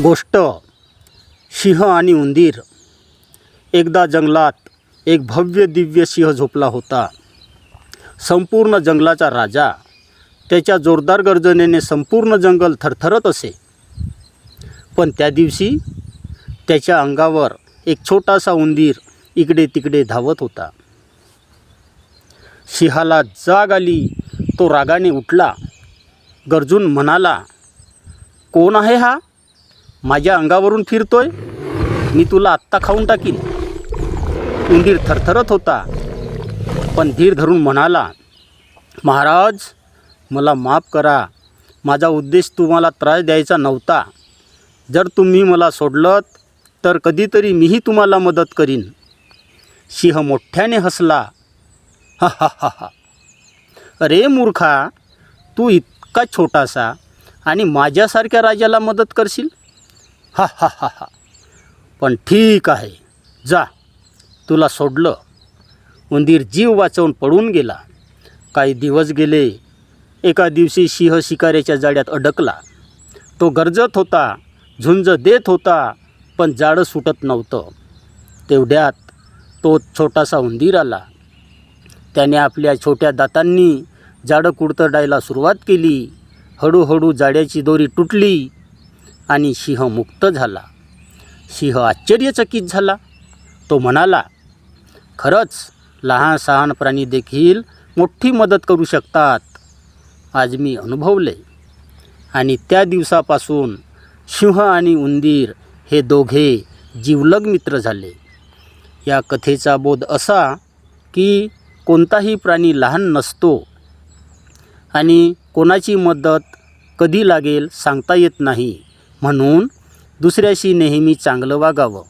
गोष्ट सिंह आणि उंदीर. एकदा जंगलात एक भव्य दिव्य सिंह झोपला होता. संपूर्ण जंगलाचा राजा त्याच्या जोरदार गर्जनेने संपूर्ण जंगल थरथरत असे. पण त्या दिवशी त्याच्या अंगावर एक छोटासा उंदीर इकडे तिकडे धावत होता. सिंहाला जाग आली तो रागाने उठला. गरजून म्हणाला कोण आहे हा? माझ्या अंगावरून फिरतोय. मी तुला आत्ता खाऊन टाकीन. उंदीर थरथरत होता. पण धीर धरून म्हणाला महाराज मला माफ करा. माझा उद्देश तुम्हाला त्रास द्यायचा नव्हता. जर तुम्ही मला सोडलं तर कधीतरी मीही तुम्हाला मदत करीन. सिंह मोठ्याने हसला. हा हा हा हा. अरे मूर्खा तू इतका छोटासा आणि माझ्यासारख्या राजाला मदत करशील? हा हा हा हा. पण ठीक आहे. जा. तुला सोडलं. उंदीर जीव वाचवून पडून गेला. काही दिवस गेले. एका दिवशी सिंह शिकाऱ्याच्या जाड्यात अडकला. तो गरजत होता. झुंज देत होता. पण जाडं सुटत नव्हतं. तेवढ्यात तो छोटासा उंदीर आला. त्याने आपल्या छोट्या दातांनी जाडं कुडतडायला सुरुवात केली. हळूहळू जाड्याची दोरी तुटली. आणि सिंह मुक्त झाला. सिंह आश्चर्यचकित झाला. तो म्हणाला खरंच लहान सहान प्राणी देखील मोठी मदत करू शकतात. आज मी अनुभवले. आणि त्या दिवसापासून सिंह आणि उंदीर हे दोघे जीवलग मित्र झाले. या कथेचा बोध असा की कोणताही प्राणी लहान नसतो आणि कोणाची मदत कधी लागेल सांगता येत नाही. म्हणून दुसऱ्याशी नेहमी चांगलं वागावं.